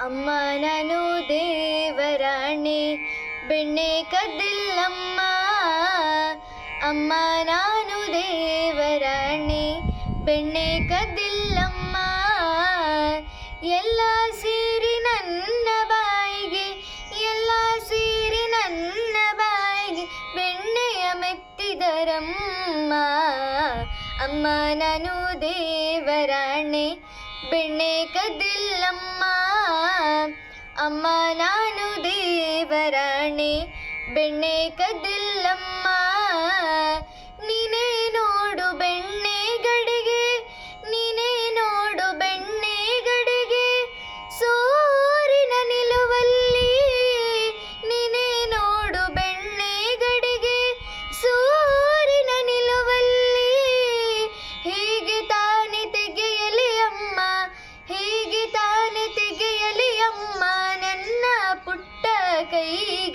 ಅಮ್ಮ ದೇವರಾಣಿ ದೇವರಾಣೆ ಬೆಣ್ಣೆ ಕದ್ದಿಲ್ಲಮ್ಮ. ಅಮ್ಮ ನಾನು ದೇವರಾಣಿ, ಬೆಣ್ಣೆ ಕದ್ದಿಲ್ಲಮ್ಮ. ಎಲ್ಲ ಸೇರಿ ನನ್ನ ಬಾಯಿಗೆ, ಎಲ್ಲ ಸೇರಿ ನನ್ನ ಬಾಯಿಗೆ ಬೆಣ್ಣೆಯ ಮೆತ್ತಿದರಮ್ಮ. ಅಮ್ಮ ನಾನು ದೇವರಾಣಿ, ಬೆಣ್ಣೆ ಕದ್ದಿಲ್ಲಮ್ಮ. ಅಮ್ಮ ನಾನು ದೇವರಾಣಿ ಬೆಣ್ಣೆ ಕದ್ದಿಲ್ಲಮ್ಮ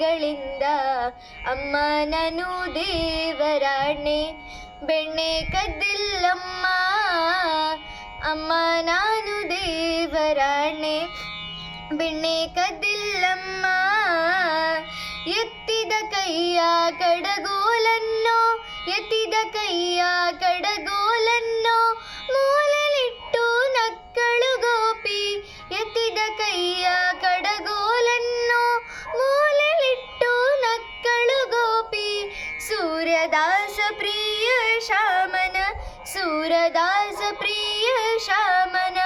ಕೈಗಳಿಂದ ಅಮ್ಮ ನಾನು ದೇವರಾಣೆ. ಬೆಣ್ಣೆ ಕದ್ದಿಲ್ಲಮ್ಮ, ಅಮ್ಮ ನಾನು ದೇವರಾಣೆ. ಬೆಣ್ಣೆ ಕದ್ದಿಲ್ಲಮ್ಮ, ಎತ್ತಿದ ಕೈಯ ಕಡಗೋಲನ್ನು, ಎತ್ತಿದ ಕೈಯ ಕಡಗೋಲನ್ನು. ಪ್ರಿಯ ಶಾಮನ, ಸೂರದಾಸ ಪ್ರಿಯ ಶಾಮನ,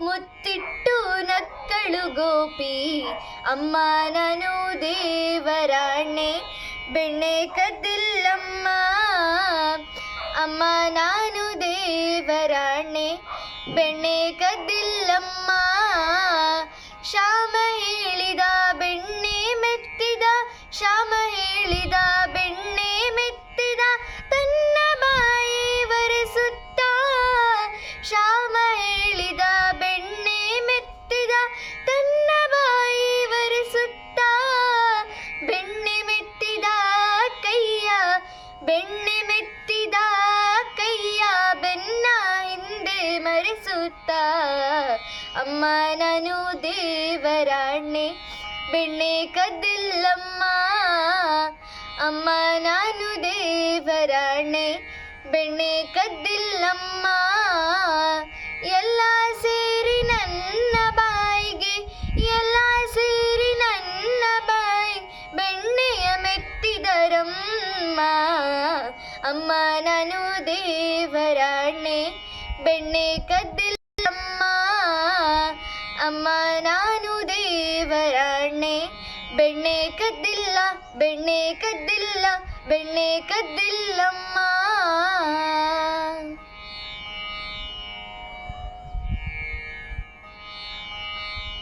ಮುತ್ತಿಟ್ಟು ನಕ್ಕಳು ಗೋಪಿ ಅಮ್ಮ ನಾನು ದೇವರಾಣೆ, ಬೆಣ್ಣೆ ಕದ್ದಿಲ್ಲಮ್ಮ, ಅಮ್ಮ ನಾನು ದೇವರಾಣೆ, ಬೆಣ್ಣೆ ಕದ್ದಿಲ್ಲಮ್ಮ, ಶ್ಯಾಮ ಹೇಳಿದ ಹಿಂದೆ ಮರೆಸುತ್ತ ಅಮ್ಮ ನಾನು ದೇವರಾಣೆ, ಬೆಣ್ಣೆ ಕದ್ದಿಲ್ಲಮ್ಮ. ಅಮ್ಮ ನಾನು ದೇವರಾಣೆ, ಬೆಣ್ಣೆ ಕದ್ದಿಲ್ಲಮ್ಮ. ಎಲ್ಲ ಸೇರಿ ನನ್ನ ಬಾಯಿಗೆ, ಎಲ್ಲ ಸೇರಿ ನನ್ನ ಬಾಯಿ ಬೆಣ್ಣೆಯ ಮೆತ್ತಿದರಮ್ಮ. ಅಮ್ಮ ನಾನು ದೇವರಾಣೆ ಬೆಣ್ಣೆ ಕದ್ದಿಲ್ಲಮ್ಮ. ಅಮ್ಮ ನಾನು ದೇವರಾಣೆ ಬೆಣ್ಣೆ ಕದ್ದಿಲ್ಲ ಬೆಣ್ಣೆ ಕದ್ದಿಲ್ಲ ಬೆಣ್ಣೆ ಕದ್ದಿಲ್ಲಮ್ಮ.